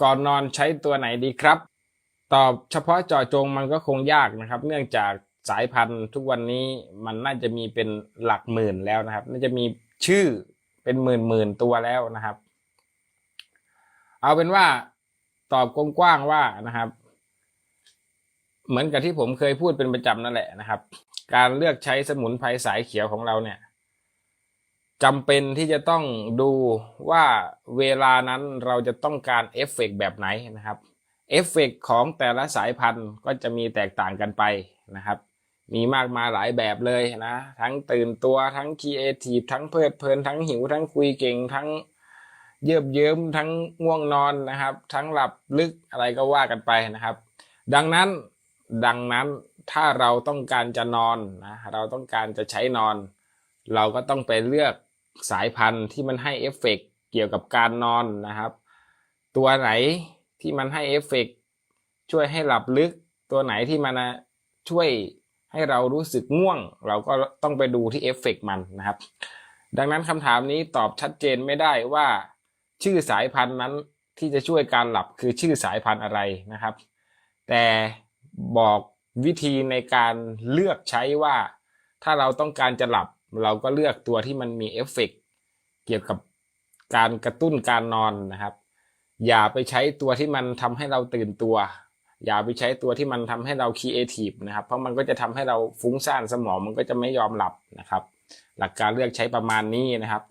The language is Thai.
ก่อนนอนใช้ตัวไหนดีครับ ตอบเฉพาะเจาะจงมันก็คงยากนะครับ เนื่องจากสายพันธุ์ทุกวันนี้มันน่าจะมีเป็นหลักหมื่นแล้วนะครับ น่าจะมีชื่อเป็นหมื่นหมื่นตัวแล้วนะครับ เอาเป็นว่าตอบกว้างๆว่านะครับ เหมือนกับที่ผมเคยพูดเป็นประจำนั่นแหละนะครับ การเลือกใช้สมุนไพรสายเขียวของเราเนี่ย จำเป็นที่จะต้องดูว่าเวลานั้นเราจะต้องการเอฟเฟกต์แบบไหนนะครับเอฟเฟกต์ของแต่ละสายพันธุ์ก็จะมีแตกต่างกันไปนะครับ มีมากมายหลายแบบเลยนะ ทั้งตื่นตัวทั้งครีเอทีฟทั้งเพลิดเพลินทั้งหิวทั้งคุยเก่งทั้งเยืบเยิ้มทั้งง่วงนอนนะครับ ทั้งหลับลึกอะไรก็ว่ากันไปนะครับ ดังนั้นดังนั้นถ้าเราต้องการจะนอนนะเราต้องการจะใช้นอน เราก็ต้องไปเลือก สายพันธุ์ที่มันให้เอฟเฟกต์เกี่ยวกับการนอนนะครับ ตัวไหนที่มันให้เอฟเฟกต์ช่วยให้หลับลึก ตัวไหนที่มันช่วยให้เรารู้สึกง่วง เราก็ต้องไปดูที่เอฟเฟกต์มันนะครับ ดังนั้นคำถามนี้ตอบชัดเจนไม่ได้ว่า ชื่อสายพันธุ์นั้นที่จะช่วยการหลับคือชื่อสายพันธุ์อะไรนะครับ แต่บอกวิธีในการเลือกใช้ว่า ถ้าเราต้องการจะหลับ เราก็เลือกตัวที่มันมีเอฟเฟกต์เกี่ยวกับการกระตุ้นการนอนนะครับ อย่าไปใช้ตัวที่มันทำให้เราตื่นตัว อย่าไปใช้ตัวที่มันทำให้เราคีเอทีฟนะครับ เพราะมันก็จะทำให้เราฟุ้งซ่านสมองมันก็จะไม่ยอมหลับนะครับ หลักการเลือกใช้ประมาณนี้นะครับ